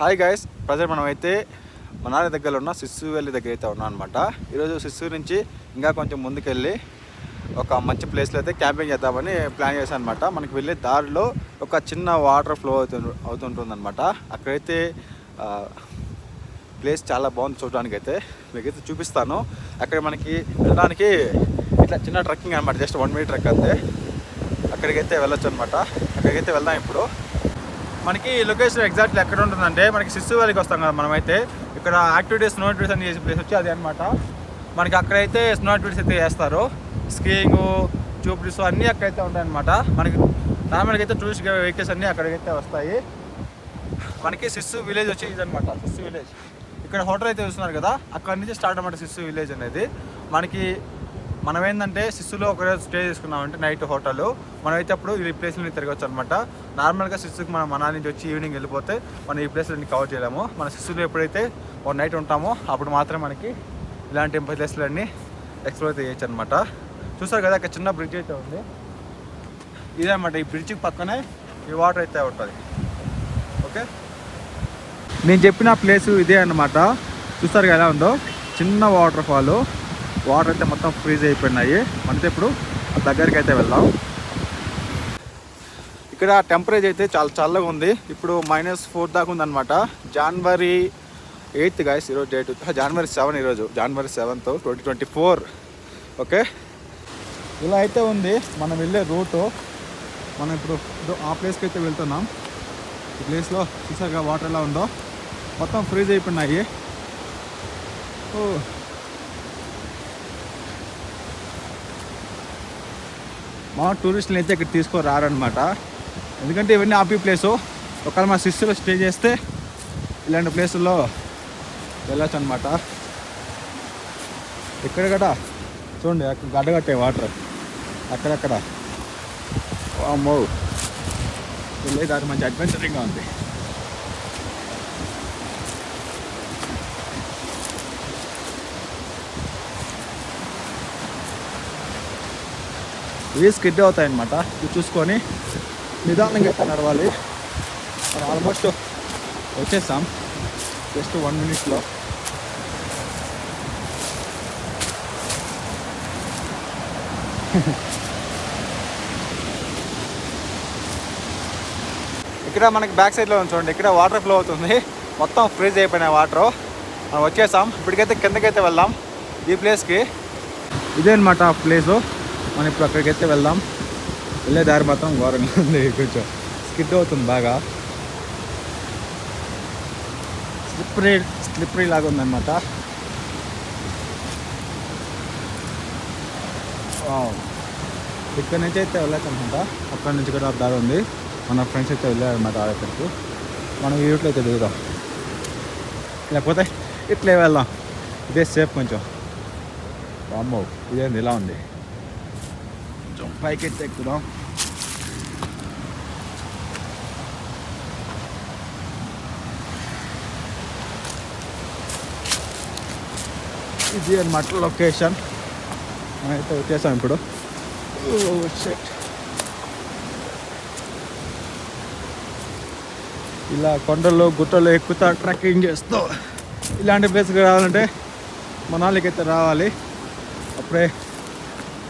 Hi guys present మనం అయితే మనాలి దగ్గర ఉన్న సిస్సు వెళ్ళి దగ్గర అయితే ఉన్నాం అనమాట ఈరోజు సిస్సు నుంచి ఇంకా కొంచెం ముందుకెళ్ళి ఒక మంచి ప్లేస్లో అయితే క్యాంపింగ్ చేద్దామని ప్లాన్ చేశాను అనమాట మనకి వెళ్ళే దారిలో ఒక చిన్న వాటర్ ఫ్లో అవుతు అవుతుంటుంది అనమాట అక్కడైతే ప్లేస్ చాలా బాగుంది చూడడానికి అయితే మీకైతే చూపిస్తాను. అక్కడ మనకి వెళ్ళడానికి ఇట్లా చిన్న ట్రెక్కింగ్ అనమాట జస్ట్ వన్ మీటర్ ట్రెక్ అంతే. అక్కడికైతే వెళ్ళొచ్చు అనమాట అక్కడికైతే వెళ్దాం ఇప్పుడు. మనకి లొకేషన్ ఎగ్జాక్ట్లీ ఎక్కడ ఉంటుందంటే మనకి సిస్సు వ్యాలీకి వస్తాం కదా మనమైతే. ఇక్కడ యాక్టివిటీస్ స్నో యాక్టివిటీస్ అని చేసే ప్లేస్ వచ్చి అది అనమాట మనకి అక్కడైతే స్నో యాక్టివిటీస్ అయితే చేస్తారు. స్కీయింగ్ ట్యూబ్స్ అన్నీ అక్కడైతే ఉంటాయన్నమాట. మనకి నార్మల్గా అయితే టూరిస్ట్ వెహికల్స్ అన్నీ అక్కడికైతే వస్తాయి. మనకి సిస్సు విలేజ్ వచ్చి ఇదనమాట సిస్సు విలేజ్. ఇక్కడ హోటల్ అయితే చూస్తున్నారు కదా అక్కడ నుంచి స్టార్ట్ అనమాట సిస్సు విలేజ్ అనేది. మనకి మనం ఏంటంటే శిశులో ఒకరోజు స్టే చేసుకున్నామంటే నైట్ హోటల్. మనమైతే అప్పుడు ఈ ప్లేస్లని తిరగచ్చు అనమాట నార్మల్గా సిస్సుకి మనం మనాలి నుంచి వచ్చి ఈవినింగ్ వెళ్ళిపోతే మనం ఈ ప్లేస్లన్నీ కవర్ చేయలేము. మన సిస్సులో ఎప్పుడైతే ఒక నైట్ ఉంటామో అప్పుడు మాత్రం మనకి ఇలాంటి ప్లేస్లన్నీ ఎక్స్ప్లోర్ చేయొచ్చు అనమాట చూసారు కదా అక్కడ చిన్న బ్రిడ్జ్ అయితే ఉంది. ఇదే అనమాట ఈ బ్రిడ్జ్ పక్కనే ఈ వాటర్ అయితే ఉంటుంది. ఓకే నేను చెప్పిన ప్లేస్ ఇదే అన్నమాట. చూస్తారు కదా ఎలా ఉందో చిన్న వాటర్ ఫాల్ వాటర్ అయితే మొత్తం ఫ్రీజ్ అయిపోయినాయి. మనతో ఇప్పుడు దగ్గరికి అయితే వెళ్దాం. ఇక్కడ టెంపరేచర్ అయితే చాలా చల్లగా ఉంది. ఇప్పుడు మైనస్ ఫోర్ దాకా ఉందన్నమాట. జనవరి ఎయిత్ గాయస్ ఈరోజు డేట్ జనవరి సెవెన్ ఈరోజు. January seventh twenty twenty four okay ఇలా అయితే ఉంది. మనం వెళ్ళే రూటు మనం ఇప్పుడు ఆ ప్లేస్కి అయితే వెళ్తున్నాం. ఈ ప్లేస్లో చూసారుగా వాటర్ ఎలా ఉందో. మొత్తం ఫ్రీజ్ అయిపోయినాయి. ఓ. మా టూరిస్టులు అయితే ఇక్కడ తీసుకురారనమాట ఎందుకంటే ఇవన్నీ ఆపి ప్లేసు. ఒకవేళ మా సిస్టర్లో స్టే చేస్తే ఇలాంటి ప్లేసుల్లో వెళ్ళచ్చు అనమాట ఇక్కడ కూడా చూడండి అక్కడ గడ్డగట్టే వాటర్. అక్కడక్కడ. మో వెళ్ళే దారి మంచి అడ్వెంచరింగ్గా ఉంది. ఇవి స్కిడ్ అవుతాయి అనమాట ఇవి చూసుకొని నిదానంగా నడవాలి. మనం ఆల్మోస్ట్ వచ్చేసాం. జస్ట్ వన్ మినిట్లో. ఇక్కడ మనకి బ్యాక్ సైడ్లో చూడండి. ఇక్కడ వాటర్ ఫ్లో అవుతుంది. మొత్తం ఫ్రీజ్ అయిపోయిన వాటర్ మనం వచ్చేసాం. ఇప్పటికైతే కిందకైతే వెళ్దాం. ఈ ప్లేస్కి ఇదే అనమాట ఆ ప్లేసు మనం ఇప్పుడు అక్కడికైతే వెళ్దాం. వెళ్ళే దారి మాత్రం ఘోరంగా ఉంది. కొంచెం స్కిడ్ అవుతుంది బాగా. స్లిప్పరీ స్లిప్పరీ లాగా ఉందన్నమాట. ఇక్కడ నుంచి అయితే వెళ్ళచ్చు అనుకుంటా అక్కడ నుంచి కూడా దారి ఉంది. మన ఫ్రెండ్స్ అయితే వెళ్ళారనమాట ఆ మనం ఈ రూట్లో అయితే దిగుదాం. లేకపోతే ఇట్లే వెళ్దాం. ఇదే సేఫ్ కొంచెం. అమ్మో ఇదేంది? ఇలా ఉంది. కొంచెం పైకి అయితే ఎక్కుదాం ఇది అనమాట లొకేషన్ అయితే వచ్చేసాం ఇప్పుడు. ఇలా కొండలు గుట్టలు ఎక్కుతా ట్రెక్కింగ్ చేస్తూ ఇలాంటి ప్లేస్కి రావాలంటే మనాలికి అయితే రావాలి. అప్పుడే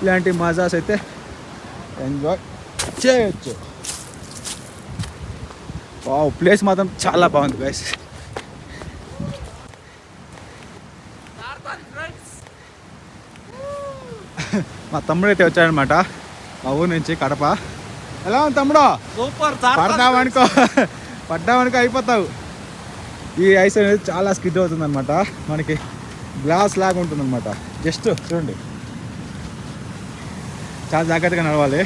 ఇలాంటి మజాస్ అయితే ఎంజాయ్ చేయొచ్చు. వావ్ ప్లేస్ మాత్రం చాలా బాగుంది గైస్ మా తమ్ముడు అయితే వచ్చాడనమాట. మా ఊరు నుంచి కడప. ఎలా ఉంది తమ్ముడు? సూపర్ పడదామనుకో పడ్డామనుకో అయిపోతావు. ఈ ఐస్ అనేది చాలా స్కిడ్ అవుతుంది అనమాట మనకి గ్లాస్ లాగా ఉంటుంది అనమాట జస్ట్ చూడండి. చాలా జాగ్రత్తగా నడవాలి.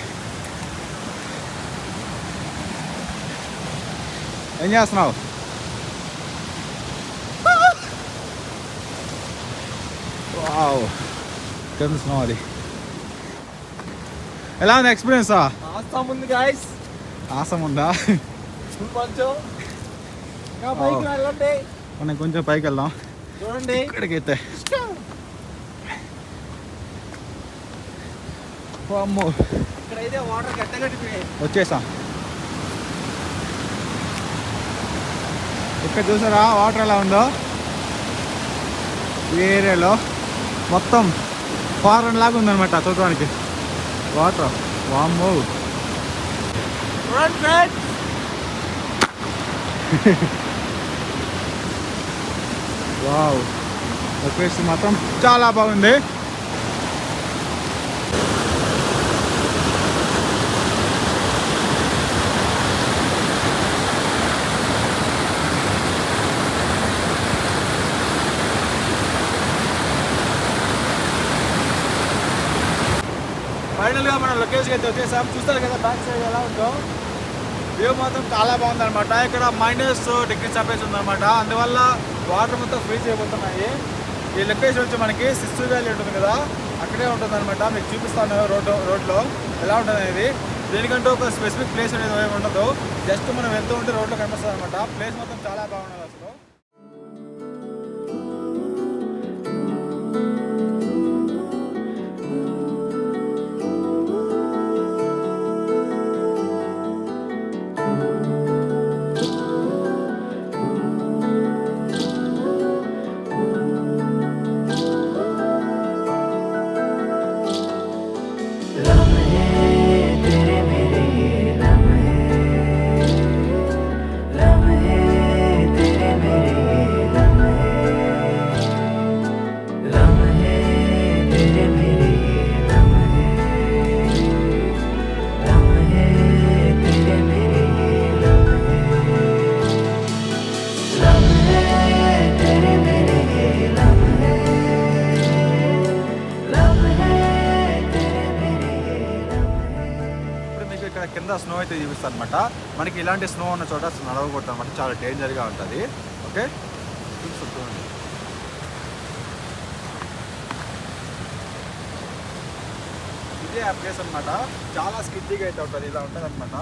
ఏం చేస్తున్నావు? వావ్ చూస్తున్నావు అది. ఎలా ఉంది ఎక్స్పీరియన్సా ఆస్తాం ఉంది గాయస్ ఆసం ఉందా? కొంచెం. పైకి కొంచెం వెళ్దాం. చూడండి. ఇక్కడికైతే. అమ్మో ఇక్కడైతే వాటర్ గట్టగట్టిపోయాయి. వచ్చేసాం. ఇక్కడ చూసారా వాటర్ ఎలా ఉందో? ఈ ఏరియాలో మొత్తం ఫారెన్ లాగా ఉందన్నమాట చూడడానికి. వాటర్ వామ్మో. వావ్ లొకేషన్ మాత్రం చాలా బాగుంది. ఫైనల్గా మనం లొకేషన్కి అయితే వచ్చేసాం. చూస్తారు కదా బ్యాక్ సైడ్ ఎలా ఉందో. వ్యూ మాత్రం చాలా బాగుందన్నమాట. ఇక్కడ మైనస్ డిగ్రీ సెపరేషన్ ఉందన్నమాట. అందువల్ల వాటర్ మొత్తం ఫ్రీజ్ అయిపోతున్నాయి. ఈ లొకేషన్ వచ్చి మనకి సిస్టర్ వ్యాలీ ఉంటుంది కదా అక్కడే ఉంటుంది అనమాట మీకు చూపిస్తాను రోడ్ రోడ్లో ఎలా ఉంటుంది అనేది దీనికంటూ ఒక స్పెసిఫిక్ ప్లేస్ అనేది ఉండదు. జస్ట్ మనం వెళ్తూ ఉంటే రోడ్లో కనిపిస్తుంది అనమాట ప్లేస్ మొత్తం చాలా బాగుండదు అసలు. కింద స్నో అయితే చూపిస్తాను అనమాట మనకి ఇలాంటి స్నో ఉన్న చోట అసలు నడవకూడదు అనమాట చాలా డేంజర్గా ఉంటుంది. ఓకే? చూపిస్తాను చూడండి. ఇదే ఆ ప్లేస్ అనమాట చాలా స్కిడ్జీగా అయితే ఉంటుంది. ఇలా ఉంటుంది అనమాట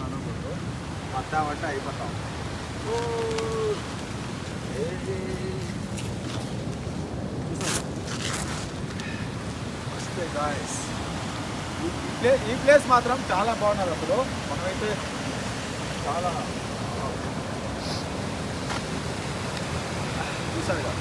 నడవకూడదు. పట్టామంటే అయిపోతాం. ఓ! ఏయ్! ఈ ప్లేస్ మాత్రం చాలా బాగున్నారు అసలు. మనమైతే చాలా చూసారు కదా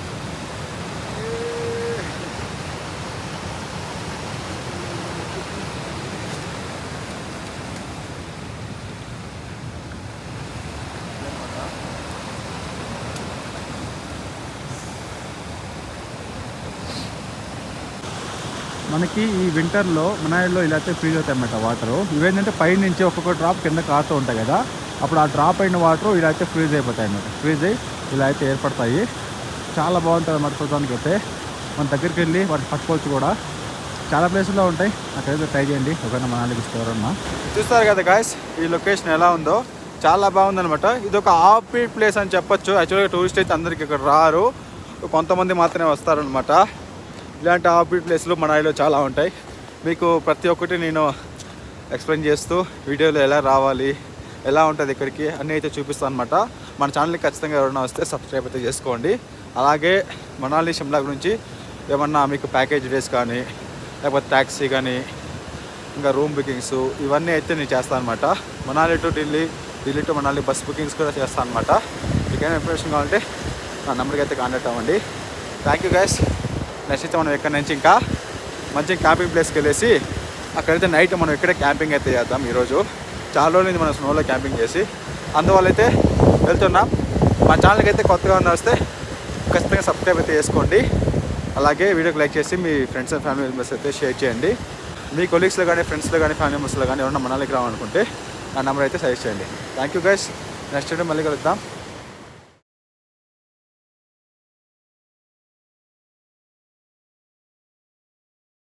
మనకి ఈ వింటర్లో మనాయిల్లో ఇలా అయితే ఫ్రీజ్ అవుతాయి అన్నమాట వాటర్ ఇవేంటంటే పై నుంచి ఒక్కొక్క డ్రాప్ కింద కారుతూ ఉంటాయి కదా అప్పుడు ఆ డ్రాప్ అయిన వాటర్ ఇలా అయితే ఫ్రీజ్ అయిపోతాయి అన్నమాట ఫ్రీజ్ అయ్యి ఇలా అయితే ఏర్పడతాయి. చాలా బాగుంటుంది అన్నమాట చూడడానికి అయితే. మన దగ్గరికి వెళ్ళి వాటిని పట్టుకోవచ్చు కూడా. చాలా ప్లేసుల్లో ఉంటాయి. అక్కడైతే ట్రై చేయండి. ఒకవేళ మనాలికి ఎవరన్నా. చూస్తారు కదా గాయస్ ఈ లొకేషన్ ఎలా ఉందో. చాలా బాగుందనమాట ఇది ఒక ఆఫీ ప్లేస్ అని చెప్పొచ్చు. యాక్చువల్గా టూరిస్ట్ అయితే అందరికి ఇక్కడ రారు. కొంతమంది మాత్రమే వస్తారనమాట ఇలాంటి ఆఫీ ప్లేస్లు మనాలిలో చాలా ఉంటాయి. మీకు ప్రతి ఒక్కటి నేను ఎక్స్ప్లెయిన్ చేస్తూ వీడియోలో ఎలా రావాలి ఎలా ఉంటుంది ఇక్కడికి అన్నీ అయితే చూపిస్తాను అనమాట మన ఛానల్కి ఖచ్చితంగా ఎవరైనా వస్తే సబ్స్క్రైబ్ అయితే చేసుకోండి. అలాగే మనాలి షిమ్లా గురించి ఏమన్నా మీకు ప్యాకేజ్ డేస్ కానీ లేకపోతే ట్యాక్సీ కానీ ఇంకా రూమ్ బుకింగ్స్ ఇవన్నీ అయితే నేను చేస్తాను అనమాట Manali to Delhi Delhi to Manali bus bookings కూడా చేస్తాను అనమాట మీకైనా ఇన్ఫర్మేషన్ కావాలంటే నా నెంబర్కి అయితే కాంటాక్ట్ అవ్వండి. థ్యాంక్ యూ గైస్ నెక్స్ట్ అయితే మనం ఇక్కడ నుంచి ఇంకా మంచి క్యాంపింగ్ ప్లేస్కి వెళ్ళేసి అక్కడైతే నైట్ మనం ఇక్కడే క్యాంపింగ్ అయితే చేద్దాం ఈరోజు. చాలా రోజులు మనం స్నోలో క్యాంపింగ్ చేసి. అందువల్ల అయితే వెళ్తున్నాం. మా ఛానల్కి అయితే కొత్తగా నడిస్తే వస్తే ఖచ్చితంగా సబ్స్క్రైబ్ అయితే చేసుకోండి. అలాగే వీడియోకి లైక్ చేసి మీ ఫ్రెండ్స్ అండ్ ఫ్యామిలీ మెంబర్స్ అయితే షేర్ చేయండి. మీ కొలీగ్స్లో కానీ ఫ్రెండ్స్లో కానీ ఫ్యామిలీ మెంబర్స్లో కానీ ఎవరన్నా మనల్ని రావాలనుకుంటే ఆ నెంబర్ అయితే సజెస్ట్ చేయండి. Thank you guys next video మళ్ళీ కలుద్దాం.